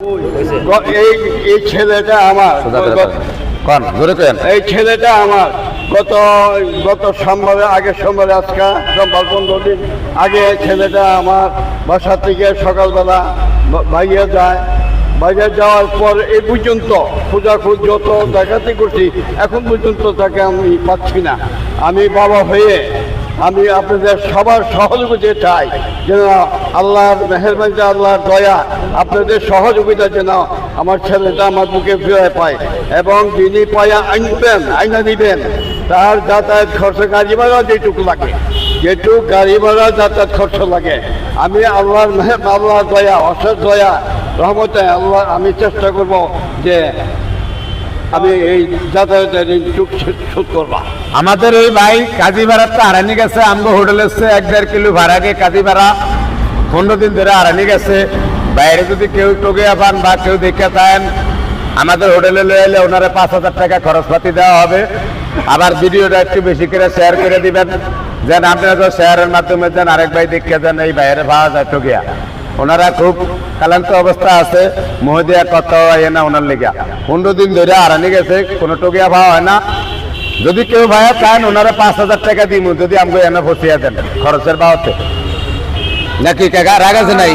এই এই ছেলেটা আমার। কন কেন এই ছেলেটা আমার। গত গত সোমবারে আগের সোমবারে আজকে সোমবার পনেরো দিন আগে এই ছেলেটা আমার বাসা থেকে সকালবেলা বাইরে যায়। বাইরে যাওয়ার পর এই পর্যন্ত খোঁজাখুঁজ যত দেখাতে করছি এখন পর্যন্ত তাকে আমি পাচ্ছি না। আমি বাবা হয়ে আমি আপনাদের সবার সহযোগিতা চাই। যেন আল্লাহর মেহরবানি আল্লাহর দয়া। আপনাদের সহযোগিতা যেন আমার ছেলেটা আমার বুকে ফিরে পায় এবং যিনি পায়া আনবেন আইনা দিবেন, তার যাতায়াত খরচ গাড়ি ভাড়া যেটুকু লাগে, যেটুকু গাড়ি ভাড়া যাতায়াত খরচ লাগে। আমি আল্লাহর মেহর, আল্লাহর দয়া, অশেষ দয়া, রহমতে আল্লাহ, আমি চেষ্টা করব যে আমি এই যাতায়াতের ঋণটুক শোধ করবা। আমাদের এই ভাই কাজী ভাড়াটা হারানি গেছে, আমগো হোটেল এসছে, এক দেড় কিলো ভাড়াকে কাজী ভাড়া। পনেরো দিন ধরে হারানি গেছে। বাইরে যদি কেউ টগিয়া পান বা কেউ দেখে পান, আমাদের হোটেলে লয়ে এলে ওনারা পাঁচ হাজার টাকা খরচপাতি দেওয়া হবে। আবার ভিডিওটা একটু বেশি করে শেয়ার করে দিবেন। যেন আপনারা তো শেয়ারের মাধ্যমে যেন আরেক ভাই দেখে যান, এই বাইরে পাওয়া যায় টগিয়া ওনারা খুব কালান্ত অবস্থা আছে মহদিয়া কত হয় না ওনার লেগা। পনেরো দিন ধরে হারানি গেছে, কোনো টগিয়া পাওয়া হয় না। যদি কেউ ভাইয়া চান ওনারা পাঁচ হাজার টাকা দিব যদি আমাকে এনে ফসিয়া দেন খরচের বাবতে নাকি কাকা রাগ আছে নাই?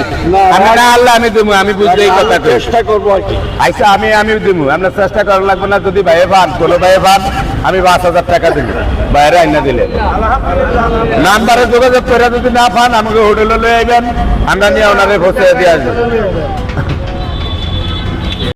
আমি না আল্লাহ আমি দিব আমি বুঝতেই এই কথা চেষ্টা করব আইসা আচ্ছা আমি আমি দিমু আমরা চেষ্টা করা লাগবে না যদি ভাইয়ে পান কোনো ভাইয়ে পান আমি পাঁচ হাজার টাকা দিব বাইরে আইনা দিলে। নাম্বারে যোগাযোগ করে যদি না পান আমাকে হোটেলে লয়ে আইবেন আমরা নিয়ে ওনারে ফসিয়ে দিয়ে আসব।